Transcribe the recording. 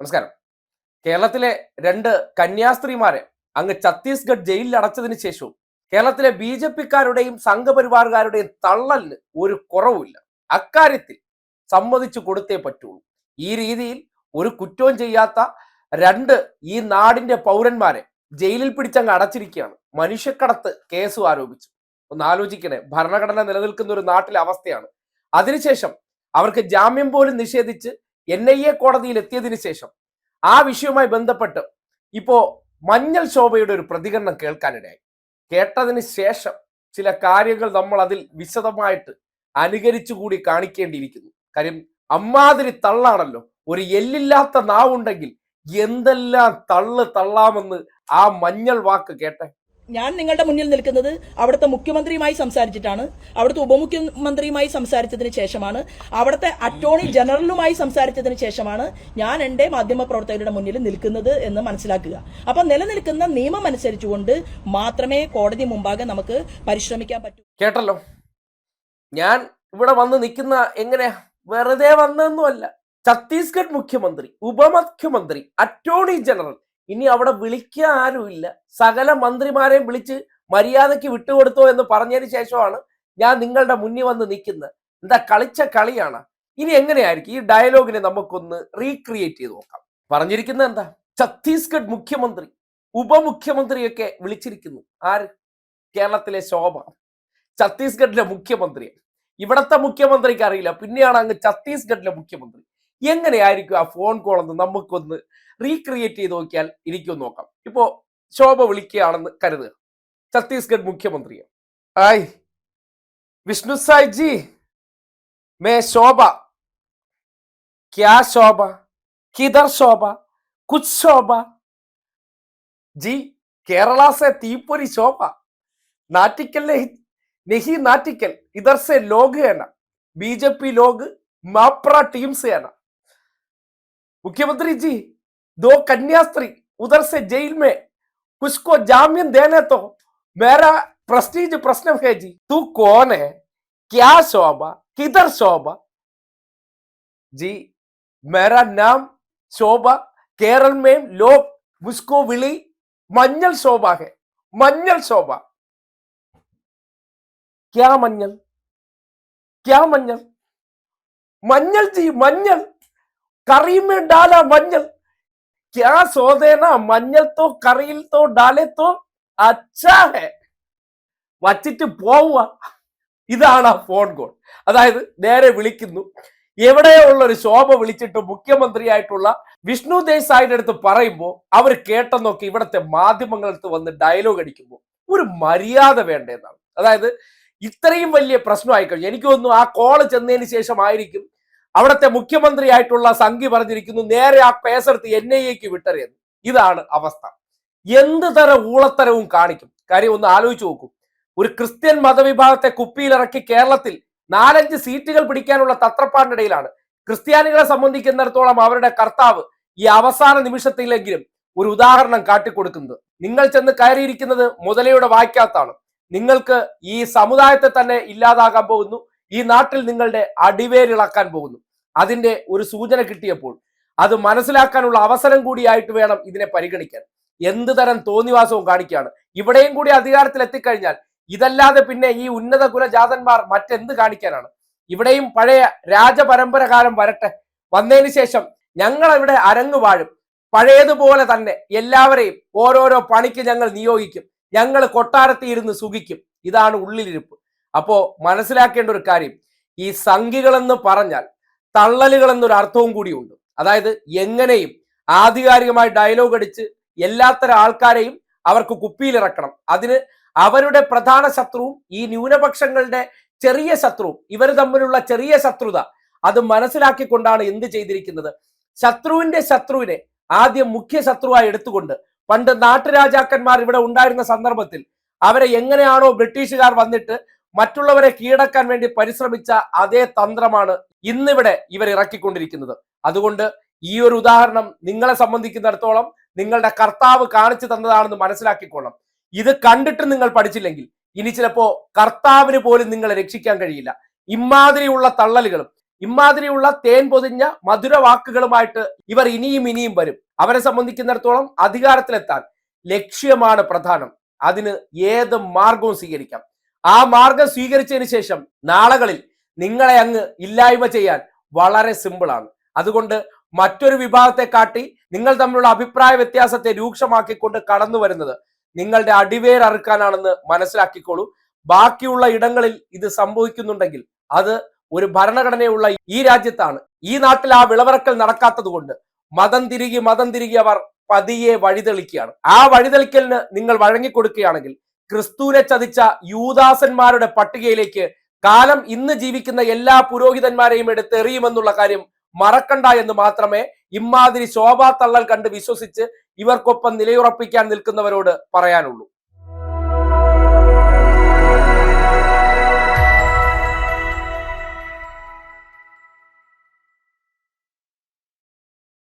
നമസ്കാരം. കേരളത്തിലെ രണ്ട് കന്യാസ്ത്രീമാരെ അങ്ങ് ഛത്തീസ്ഗഡ് ജയിലിൽ അടച്ചതിന് ശേഷവും കേരളത്തിലെ ബി ജെ പിക്കാരുടെയും സംഘപരിവാറുകാരുടെയും തള്ളലിന് ഒരു കുറവുമില്ല. അക്കാര്യത്തിൽ സമ്മതിച്ചു കൊടുത്തേ പറ്റുള്ളൂ. ഈ രീതിയിൽ ഒരു കുറ്റവും ചെയ്യാത്ത രണ്ട് ഈ നാടിന്റെ പൗരന്മാരെ ജയിലിൽ പിടിച്ചങ്ങ് അടച്ചിരിക്കുകയാണ്. മനുഷ്യക്കടത്ത് കേസും ആരോപിച്ചു. ഒന്ന് ആലോചിക്കണേ. ഭരണഘടന നിലനിൽക്കുന്ന ഒരു നാട്ടിലെ അവസ്ഥയാണ്. അതിനുശേഷം അവർക്ക് ജാമ്യം പോലും നിഷേധിച്ച് എൻ ഐ എ കോടതിയിൽ എത്തിയതിന് ശേഷം ആ വിഷയവുമായി ബന്ധപ്പെട്ട് ഇപ്പോ മഞ്ഞൾ ശോഭയുടെ ഒരു പ്രതികരണം കേൾക്കാനിടയായി. കേട്ടതിന് ശേഷം ചില കാര്യങ്ങൾ നമ്മൾ അതിൽ വിശദമായിട്ട് അനുകരിച്ചു കൂടി കാണിക്കേണ്ടിയിരിക്കുന്നു. കാര്യം അമ്മാതിരി തള്ളാണല്ലോ. ഒരു എല്ലില്ലാത്ത നാവുണ്ടെങ്കിൽ എന്തെല്ലാം തള്ള് തള്ളാമെന്ന് ആ മഞ്ഞൾ വാക്ക് കേട്ടെ. ഞാൻ നിങ്ങളുടെ മുന്നിൽ നിൽക്കുന്നത് അവിടുത്തെ മുഖ്യമന്ത്രിയുമായി സംസാരിച്ചിട്ടാണ്. അവിടുത്തെ ഉപമുഖ്യമന്ത്രിയുമായി സംസാരിച്ചതിന് ശേഷമാണ്. അവിടുത്തെ അറ്റോർണി ജനറലുമായി സംസാരിച്ചതിന് ശേഷമാണ് ഞാൻ എന്റെ മാധ്യമപ്രവർത്തകരുടെ മുന്നിൽ നിൽക്കുന്നത് എന്ന് മനസ്സിലാക്കുക. അപ്പൊ നിലനിൽക്കുന്ന നിയമം അനുസരിച്ചുകൊണ്ട് മാത്രമേ കോടതി മുമ്പാകെ നമുക്ക് പരിശ്രമിക്കാൻ പറ്റൂ. കേട്ടല്ലോ? ഞാൻ ഇവിടെ വന്ന് നിൽക്കുന്ന എങ്ങനെ? വെറുതെ വന്നൊന്നുമല്ല ഛത്തീസ്ഗഡ് മുഖ്യമന്ത്രി ഉപമുഖ്യമന്ത്രി അറ്റോർണി ജനറൽ ഇനി അവിടെ വിളിക്കാൻ ആരുമില്ല. സകല മന്ത്രിമാരെയും വിളിച്ച് മര്യാദയ്ക്ക് വിട്ടുകൊടുത്തോ എന്ന് പറഞ്ഞതിന് ശേഷമാണ് ഞാൻ നിങ്ങളുടെ മുന്നിൽ വന്ന് നിൽക്കുന്നത്. എന്താ കളിച്ച കളിയാണ്? ഇനി എങ്ങനെയായിരിക്കും? ഈ ഡയലോഗിനെ നമുക്കൊന്ന് റീക്രിയേറ്റ് ചെയ്ത് നോക്കാം. പറഞ്ഞിരിക്കുന്നത് എന്താ? ഛത്തീസ്ഗഡ് മുഖ്യമന്ത്രി ഉപമുഖ്യമന്ത്രിയൊക്കെ വിളിച്ചിരിക്കുന്നു. ആര്? കേരളത്തിലെ ശോഭ. ഛത്തീസ്ഗഡിലെ മുഖ്യമന്ത്രി. ഇവിടത്തെ മുഖ്യമന്ത്രിക്ക് അറിയില്ല. പിന്നെയാണ് അങ്ങ് ഛത്തീസ്ഗഡിലെ മുഖ്യമന്ത്രി. എങ്ങനെയായിരിക്കും ആ ഫോൺ കോൾ എന്ന് നമുക്കൊന്ന് റീക്രിയേറ്റ് ചെയ്ത് നോക്കിയാൽ എനിക്കൊന്ന് നോക്കാം. ഇപ്പോ ശോഭ വിളിക്കുകയാണെന്ന് കരുതുക. ഛത്തീസ്ഗഡ് മുഖ്യമന്ത്രിയെ. ഹായ് വിഷ്ണു സായ് ജി മേ ശോഭ ക്യാ ശോഭ കിതർ ശോഭ കുച്ച് ശോഭ ജി കേരള സെ തീപ്പൊരി ശോഭ നാറ്റിക്കൽ നെഹി നാറ്റിക്കൽ ഇതർ സെ ലോക് ബി ജെ പി ലോക് മാപ്ര ടീംസ് ആണ് मुख्यमंत्री जी, दो कन्यास्त्री उधर से जेल में। कुछ को जामिन देने तो? मेरा प्रस्टीज प्रश्न है जी। तू कौन है? क्या शोभा? किधर शोभा? जी, मेरा नाम शोभा। केरल में लोग मुझको विली मंजल शोभा है। मंजल शोभा। क्या मंजल? क्या मंजल? मंजल जी, मंजल। करी डाला क्या മഞ്ഞൾ. തോ കറിയിൽ തോ ഡാലെ തോ അച്ഛാ വച്ചിട്ട് പോവുക. ഇതാണ് ആ ഫോൺ കോൾ. അതായത് നേരെ വിളിക്കുന്നു. എവിടെയുള്ള ഒരു ശോഭ വിളിച്ചിട്ട് മുഖ്യമന്ത്രിയായിട്ടുള്ള വിഷ്ണു ദേശായിയുടെ അടുത്ത് പറയുമ്പോൾ അവർ കേട്ടെന്നൊക്കെ ഇവിടുത്തെ മാധ്യമങ്ങളടുത്ത് വന്ന് ഡയലോഗ് അടിക്കുമ്പോൾ ഒരു മര്യാദ വേണ്ടതെന്നാണ് അതായത് ഇത്രയും വലിയ പ്രശ്നമായി കഴിഞ്ഞു എനിക്ക് തോന്നുന്നു ആ കോൾ ചെന്നതിന് ശേഷമായിരിക്കും അവിടുത്തെ മുഖ്യമന്ത്രിയായിട്ടുള്ള സംഘി പറഞ്ഞിരിക്കുന്നു നേരെ ആ പേസെടുത്ത് എൻ ഐ എക്ക് വിട്ടറിയുന്നു ഇതാണ് അവസ്ഥ. എന്ത് തരം ഊളത്തരവും കാണിക്കും? കാര്യം ഒന്ന് ആലോചിച്ച് നോക്കൂ. ഒരു ക്രിസ്ത്യൻ മതവിഭാഗത്തെ കുപ്പിയിലിറക്കി കേരളത്തിൽ നാലഞ്ച് സീറ്റുകൾ പിടിക്കാനുള്ള തത്രപ്പാടിനിടയിലാണ്. ക്രിസ്ത്യാനികളെ സംബന്ധിക്കുന്നിടത്തോളം അവരുടെ കർത്താവ് ഈ അവസാന നിമിഷത്തിലെങ്കിലും ഒരു ഉദാഹരണം കാട്ടിക്കൊടുക്കുന്നത്. നിങ്ങൾ ചെന്ന് കയറിയിരിക്കുന്നത് മുതലയുടെ വായിക്കാത്താണ് നിങ്ങൾക്ക് ഈ സമുദായത്തെ തന്നെ ഇല്ലാതാകാൻ പോകുന്നു. ഈ നാട്ടിൽ നിങ്ങളുടെ അടിവേരിളക്കാൻ പോകുന്നു. അതിന്റെ ഒരു സൂചന കിട്ടിയപ്പോൾ അത് മനസ്സിലാക്കാനുള്ള അവസരം കൂടിയായിട്ട് വേണം ഇതിനെ പരിഗണിക്കാൻ. എന്ത് തരം തോന്നിവാസവും കാണിക്കുകയാണ്. ഇവിടെയും കൂടി അധികാരത്തിൽ എത്തിക്കഴിഞ്ഞാൽ ഇതല്ലാതെ പിന്നെ ഈ ഉന്നത കുലജാതന്മാർ മറ്റെന്ത് കാണിക്കാനാണ്? ഇവിടെയും പഴയ രാജപരമ്പര കാലം വരട്ടെ. വന്നതിന് ശേഷം ഞങ്ങൾ ഇവിടെ അരങ്ങു വാഴും. പഴയതുപോലെ തന്നെ എല്ലാവരെയും ഓരോരോ പണിക്ക് ഞങ്ങൾ നിയോഗിക്കും. ഞങ്ങൾ കൊട്ടാരത്തിൽ ഇരുന്ന് സുഖിക്കും. ഇതാണ് ഉള്ളിലിരിപ്പ്. അപ്പോ മനസ്സിലാക്കേണ്ട ഒരു കാര്യം ഈ സംഖികളെന്ന് പറഞ്ഞാൽ തള്ളലുകൾ എന്നൊരു അർത്ഥവും കൂടിയുണ്ട്. അതായത് എങ്ങനെയും ആധികാരികമായി ഡയലോഗ് അടിച്ച് എല്ലാത്തരം ആൾക്കാരെയും അവർക്ക് കുപ്പിയിലിറക്കണം. അതിന് അവരുടെ പ്രധാന ശത്രുവും ഈ ന്യൂനപക്ഷങ്ങളുടെ ചെറിയ ശത്രുവും ഇവർ തമ്മിലുള്ള ചെറിയ ശത്രുത അത് മനസ്സിലാക്കിക്കൊണ്ടാണ് എന്ത് ചെയ്തിരിക്കുന്നത്. ശത്രുവിന്റെ ശത്രുവിനെ ആദ്യം മുഖ്യ ശത്രുവായി എടുത്തുകൊണ്ട് പണ്ട് നാട്ടുരാജാക്കന്മാർ ഇവിടെ ഉണ്ടായിരുന്ന സന്ദർഭത്തിൽ അവരെ എങ്ങനെയാണോ ബ്രിട്ടീഷുകാർ വന്നിട്ട് മറ്റുള്ളവരെ കീഴടക്കാൻ വേണ്ടി പരിശ്രമിച്ച അതേ തന്ത്രമാണ് ഇന്നിവിടെ ഇവർ ഇറക്കിക്കൊണ്ടിരിക്കുന്നത്. അതുകൊണ്ട് ഈ ഒരു ഉദാഹരണം നിങ്ങളെ സംബന്ധിക്കുന്നിടത്തോളം നിങ്ങളുടെ കർത്താവ് കാണിച്ചു തന്നതാണെന്ന് മനസ്സിലാക്കിക്കൊള്ളണം. ഇത് കണ്ടിട്ട് നിങ്ങൾ പഠിച്ചില്ലെങ്കിൽ ഇനി ചിലപ്പോ കർത്താവിന് പോലും നിങ്ങളെ രക്ഷിക്കാൻ കഴിയില്ല. ഇമാതിരിയുള്ള തള്ളലുകളും ഇമാതിരിയുള്ള തേൻ പൊതിഞ്ഞ മധുര വാക്കുകളുമായിട്ട് ഇവർ ഇനിയും ഇനിയും വരും. അവരെ സംബന്ധിക്കുന്നിടത്തോളം അധികാരത്തിലെത്താൻ ലക്ഷ്യമാണ് പ്രധാനം. അതിന് ഏത് മാർഗവും സ്വീകരിക്കാം. ആ മാർഗം സ്വീകരിച്ചതിന് ശേഷം നാളുകളിൽ നിങ്ങളെ അങ്ങ് ഇല്ലായ്മ ചെയ്യാൻ വളരെ സിമ്പിളാണ് അതുകൊണ്ട് മറ്റൊരു വിഭാഗത്തെ കാട്ടി നിങ്ങൾ തമ്മിലുള്ള അഭിപ്രായ വ്യത്യാസത്തെ രൂക്ഷമാക്കിക്കൊണ്ട് കടന്നു വരുന്നത് നിങ്ങളുടെ അടിവേർ അറുക്കാനാണെന്ന് മനസ്സിലാക്കിക്കോളൂ. ബാക്കിയുള്ള ഇടങ്ങളിൽ ഇത് സംഭവിക്കുന്നുണ്ടെങ്കിൽ അത് ഒരു ഭരണഘടനയുള്ള ഈ രാജ്യത്താണ്. ഈ നാട്ടിൽ ആ വിളവിറക്കൽ നടക്കാത്തത് കൊണ്ട് മതം തിരികെ മതം തിരികെ അവർ പതിയെ വഴിതെളിക്കുകയാണ്. ആ വഴിതെളിക്കലിന് നിങ്ങൾ വഴങ്ങിക്കൊടുക്കുകയാണെങ്കിൽ ക്രിസ്തുവിനെ ചതിച്ച യൂദാസന്മാരുടെ പട്ടികയിലേക്ക് കാലം ഇന്ന് ജീവിക്കുന്ന എല്ലാ പുരോഹിതന്മാരെയും എടുത്തെറിയുമെന്നുള്ള കാര്യം മറക്കണ്ട എന്ന് മാത്രമേ ഇമ്മാതിരി ശോഭാ തള്ളൽ കണ്ട് വിശ്വസിച്ച് ഇവർക്കൊപ്പം നിലയുറപ്പിക്കാൻ നിൽക്കുന്നവരോട് പറയാനുള്ളൂ.